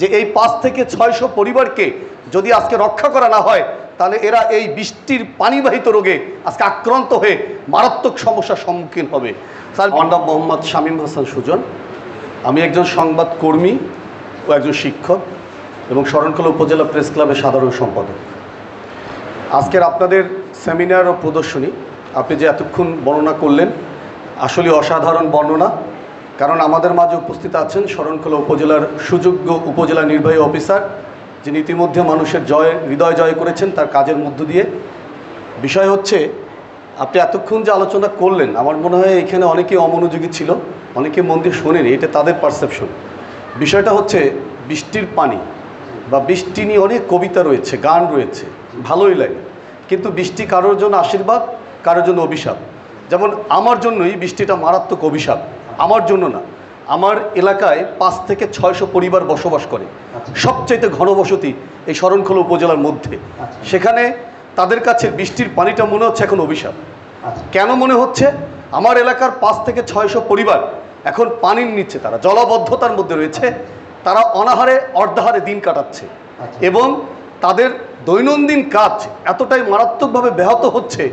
যে এই পাঁচ থেকে ছয়শো পরিবারকে যদি আজকে রক্ষা করা না হয়, তাহলে এরা এই বৃষ্টির পানিবাহিত রোগে আজকে আক্রান্ত হয়ে মারাত্মক সমস্যার সম্মুখীন হবে। স্যার, আমার মোহাম্মদ শামীম হাসান সুজন। আমি একজন সংবাদ কর্মী ও একজন শিক্ষক এবং শরণখোলা উপজেলা প্রেস ক্লাবের সাধারণ সম্পাদক। আজকের আপনাদের সেমিনার ও প্রদর্শনী, আপনি যে এতক্ষণ বর্ণনা করলেন, আসলে অসাধারণ বর্ণনা। কারণ আমাদের মাঝে উপস্থিত আছেন শরণখোলা উপজেলার সুযোগ্য উপজেলা নির্বাহী অফিসার, যিনি ইতিমধ্যে মানুষের জয়, হৃদয় জয় করেছেন তার কাজের মধ্য দিয়ে। বিষয় হচ্ছে, আপনি এতক্ষণ যে আলোচনা করলেন, আমার মনে হয় এখানে অনেকেই অমনোযোগী ছিল অনেকে মন দিয়ে শোনেনি, এটা তাদের পারসেপশন বিষয়টা হচ্ছে, বৃষ্টির পানি বা বৃষ্টি নিয়ে অনেক কবিতা রয়েছে, গান রয়েছে, ভালোই লাগে। কিন্তু বৃষ্টি কারোর জন্য আশীর্বাদ, কারোর জন্য অভিশাপ। যেমন আমার জন্যই বৃষ্টিটা মারাত্মক অভিশাপ। আমার জন্য না আমার এলাকায় পাঁচ থেকে ছয়শো পরিবার বসবাস করে। সবচাইতে ঘনবসতি এই শরণখোলা উপজেলার মধ্যে। সেখানে তাদের কাছে বৃষ্টির পানিটা মনে হচ্ছে এখন অভিশাপ। কেন মনে হচ্ছে? আমার এলাকার পাঁচ থেকে ছয়শো পরিবার এখন পানির নিচ্ছে তারা জলবদ্ধতার মধ্যে রয়েছে। তারা অনাহারে অর্ধাহারে দিন কাটাচ্ছে। এবং তাদের দৈনন্দিন কাজ এতটাই মারাত্মকভাবে ব্যাহত হচ্ছে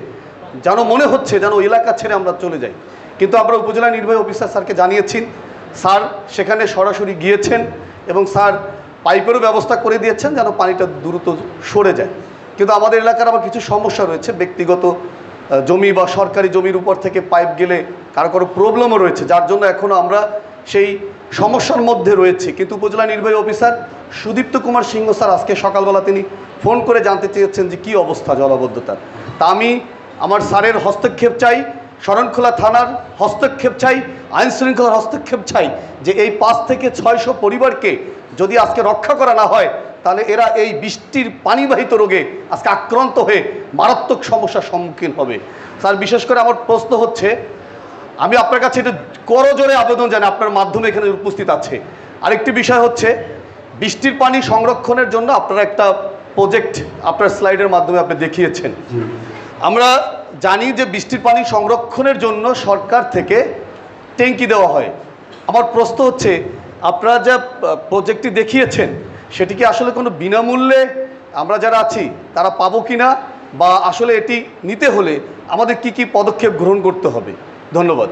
যেন মনে হচ্ছে যেন এলাকা ছেড়ে আমরা চলে যাই। কিন্তু আমরা উপজেলা নির্বাহী অফিসার স্যারকে জানিয়েছি, স্যার সেখানে সরাসরি গিয়েছেন এবং স্যার পাইপেরও ব্যবস্থা করে দিয়েছেন যেন পানিটা দ্রুত সরে যায়। কিন্তু আমাদের এলাকার আবার কিছু সমস্যা রয়েছে, ব্যক্তিগত জমি বা সরকারি জমির উপর থেকে পাইপ গেলে কারও কারও প্রবলেমও রয়েছে, যার জন্য এখনও আমরা সেই সমস্যার মধ্যে রয়েছে। কিন্তু উপজেলা নির্বাহী অফিসার সুদীপ্ত কুমার সিংহ স্যার আজকে সকালবেলা তিনি ফোন করে জানতে চেয়েছেন যে কী অবস্থা জলাবদ্ধতার। তা আমি আমার স্যারের হস্তক্ষেপ চাই শরণখোলা থানার হস্তক্ষেপ চাই আইন শৃঙ্খলার হস্তক্ষেপ চাই যে এই পাঁচ থেকে ছয়শো পরিবারকে যদি আজকে রক্ষা করা না হয় তাহলে এরা এই বৃষ্টির পানিবাহিত রোগে আজকে আক্রান্ত হয়ে মারাত্মক সমস্যার সম্মুখীন হবে। স্যার বিশেষ করে আমার প্রশ্ন হচ্ছে আমি আপনার কাছে এটা করজোরে আবেদন জানাই আপনার মাধ্যমে এখানে উপস্থিত আছে। আরেকটি বিষয় হচ্ছে বৃষ্টির পানি সংরক্ষণের জন্য আপনারা একটা প্রজেক্ট আপনার স্লাইডের মাধ্যমে আপনি দেখিয়েছেন। আমরা জানি যে বৃষ্টির পানি সংরক্ষণের জন্য সরকার থেকে ট্যাঙ্কি দেওয়া হয়। আমার প্রশ্ন হচ্ছে, আপনারা যা প্রজেক্টটি দেখিয়েছেন, সেটি কি আসলে কোনো বিনামূল্যে আমরা যারা আছি, তারা পাবো কিনা বা আসলে এটি নিতে হলে আমাদের কি কি পদক্ষেপ গ্রহণ করতে হবে? ধন্যবাদ।